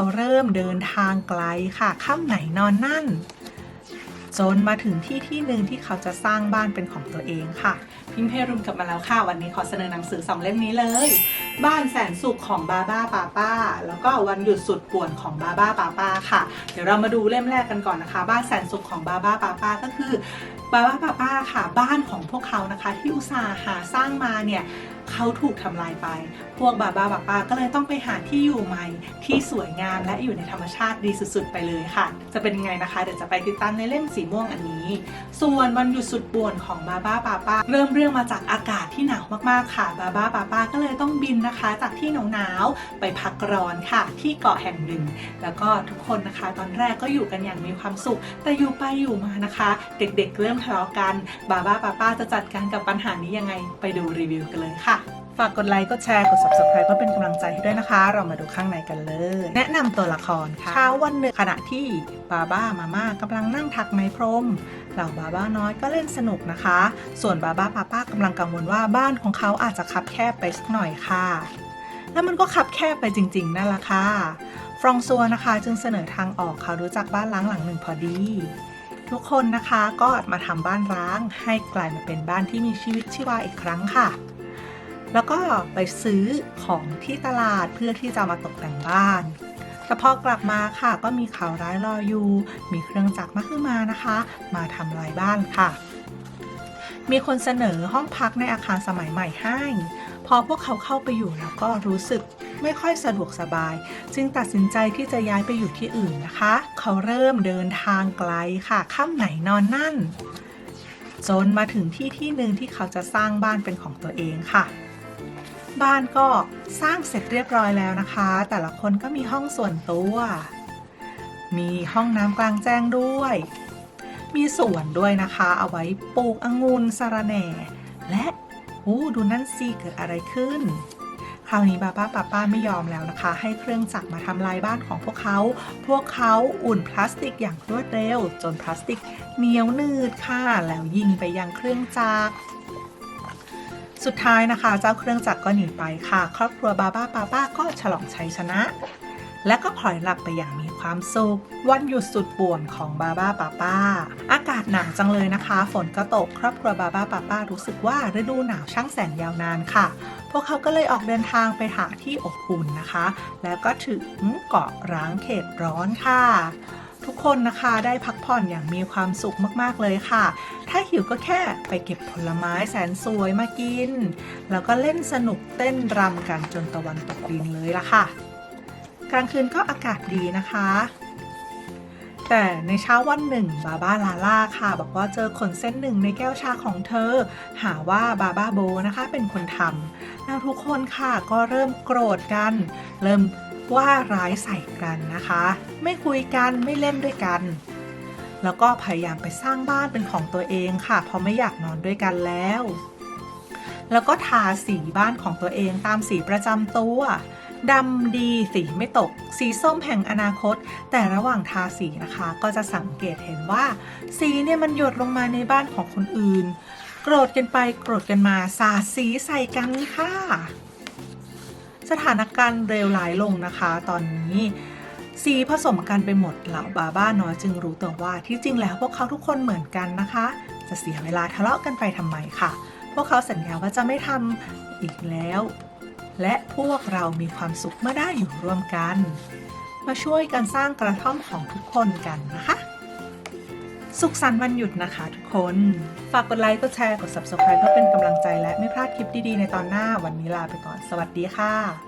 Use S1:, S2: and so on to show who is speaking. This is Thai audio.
S1: เขาเริ่มเดินทางไกลค่ะค่ำไหนนอนนั่น จนมาถึงที่ที่หนึ่งที่เขาจะสร้างบ้านเป็นของตัวเองค่ะ พิมพ์เพรุมกลับมาแล้วค่ะ วันนี้ขอเสนอหนังสือสองเล่มนี้เลย บ้านแสนสุขของบาบ้าป้าป้า แล้วก็วันหยุดสุดป่วนของบาบ้าป้าป้าค่ะ เดี๋ยวเรามาดูเล่มแรกกันก่อนนะคะ บ้านแสนสุขของบาบ้าป้าป้าก็คือบาบ้าป้าป้าค่ะ บ้านของพวกเขานะคะ ที่อุตส่าหาสร้างมาเนี่ย เขาถูกทำลายไป พวกบาบ้าป้าป้าก็เลยต้องไปหาที่อยู่ใหม่ที่สวยงามและอยู่ในธรรมชาติดีสุดๆ ไปเลยค่ะ จะเป็นยังไงนะคะ เดี๋ยวจะไปติดตามในเล่มสีม่วงอันนี้ ส่วนวันหยุดสุดป่วนของบาบ้าป้าป้าเริ่มเรื่องมาจากอากาศที่หนาวมากๆค่ะ บาบ้าป้าป้าก็เลยต้องบินนะคะ จากที่หนาวๆไปพักร้อนค่ะ ที่เกาะแห่งหนึ่ง แล้วก็ทุกคนนะคะ ตอนแรกก็อยู่กันอย่างมีความสุข แต่อยู่ไปอยู่มานะคะ เด็กๆ เริ่มทะเลาะกัน บาบ้าป้าป้าจะจัดการกับปัญหานี้ยังไงไปดูรีวิวกันเลยค่ะ ฝากกดไลค์กดแชร์กด subscribe เพื่อเป็นกำลังใจให้ด้วยนะคะ เรามาดูข้างในกันเลย แนะนำตัวละครค่ะเช้าวันหนึ่งขณะที่บาบ้ามาม่ากำลังนั่งถักไหมพรมเหล่าบาบ้าน้อยก็เล่นสนุกนะคะ ส่วนบาบ้าป้าป้ากำลังกังวลว่าบ้านของเขาอาจจะคับแคบไปสักหน่อยค่ะ แล้วมันก็คับแคบไปจริง ๆนั่นแหละค่ะฟรองซัวนะคะ จึงเสนอทางออกเขารู้จักบ้านล้างหลังหนึ่งพอดีทุกคนนะคะก็มาทำบ้านร้างให้กลายมาเป็นบ้านที่มีชีวิตชีวาอีกครั้งค่ะ แล้วก็ไปซื้อของที่ตลาดเพื่อที่จะมาตกแต่งบ้าน แต่พอกลับมาค่ะ ก็มีข่าวร้ายรออยู่ มีเครื่องจักรมาขึ้นมานะคะ มาทำลายบ้านค่ะ มีคนเสนอห้องพักในอาคารสมัยใหม่ให้ พอพวกเขาเข้าไปอยู่แล้วก็รู้สึกไม่ค่อยสะดวกสบาย จึงตัดสินใจที่จะย้ายไปอยู่ที่อื่นนะคะ เขาเริ่มเดินทางไกลค่ะค่ำไหนนอนนั่นจนมาถึงที่ที่หนึ่งที่เขาจะสร้างบ้านเป็นของตัวเองค่ะ บ้านก็สร้างเสร็จเรียบร้อยแล้วนะคะ แต่ละคนก็มีห้องส่วนตัว มีห้องน้ำกลางแจ้งด้วย มีสวนด้วยนะคะ เอาไว้ปลูกองุ่นสะระแหน่ และอู้ดูนั่นสิเกิดอะไรขึ้น คราวนี้ป้าป้าป้าป้าไม่ยอมแล้วนะคะ ให้เครื่องจักรมาทำลายบ้านของพวกเขา พวกเขาอุ่นพลาสติกอย่างรวดเร็ว จนพลาสติกเหนียวหนืดค่ะแล้วยิงไปยังเครื่องจักร สุดท้ายนะคะ เจ้าเครื่องจักรก็หนีไปค่ะ ครอบครัวบาบ้าป้าป้าก็ฉลองชัยชนะ และก็พลอยหลับไปอย่างมีความสุข วันหยุดสุดป่วนของบาบ้าป้าป้า อากาศหนาวจังเลยนะคะ ฝนก็ตกครอบครัวบาบ้าป้าป้ารู้สึกว่าฤดูหนาวช่างแสนยาวนานค่ะ พวกเขาก็เลยออกเดินทางไปหาที่อบอุ่นนะคะ แล้วก็ถึงเกาะร้างเขตร้อนค่ะ ทุกคนนะคะได้พักผ่อนอย่างมีความสุขมากๆเลยค่ะ ถ้าหิวก็แค่ไปเก็บผลไม้แสนสวยมากิน แล้วก็เล่นสนุกเต้นรำกันจนตะวันตกดินเลยละค่ะ กลางคืนก็อากาศดีนะคะ แต่ในเช้าวันหนึ่งบาบ้าลาล่าค่ะ บอกว่าเจอขนเส้นหนึ่งในแก้วชาของเธอ หาว่าบาบ้าโบนะคะเป็นคนทำแล้วทุกคนค่ะก็เริ่มโกรธกัน เริ่ม ว่าร้ายใส่กันนะคะ ไม่คุยกันไม่เล่นด้วยกัน แล้วก็พยายามไปสร้างบ้านเป็นของตัวเองค่ะ เพราะไม่อยากนอนด้วยกันแล้ว แล้วก็ทาสีบ้านของตัวเองตามสีประจำตัวดำดีสีไม่ตก สีส้มแห่งอนาคต แต่ระหว่างทาสีนะคะ ก็จะสังเกตเห็นว่า สีเนี่ยมันหยดลงมาในบ้านของคนอื่น โกรธกันไปโกรธกันมาสาดสีใส่กันค่ะ สถานการณ์เลวร้ายลงนะคะ ตอนนี้สีผสมกันไปหมดเหล่าบาบ้าน้อยจึงรู้ตัวว่าที่จริงแล้วพวกเขาทุกคนเหมือนกันนะคะ จะเสียเวลาทะเลาะกันไปทำไมค่ะ พวกเขาสัญญาว่าจะไม่ทำอีกแล้ว และพวกเรามีความสุขเมื่อได้อยู่ร่วมกัน มาช่วยกันสร้างกระท่อมของทุกคนกันนะคะ สุขสันต์วันหยุดนะคะทุกคน ฝากกดไลค์กดแชร์กด subscribe เพื่อเป็นกำลังใจและไม่พลาดคลิปดีๆในตอนหน้าวันนี้ลาไปก่อน สวัสดีค่ะ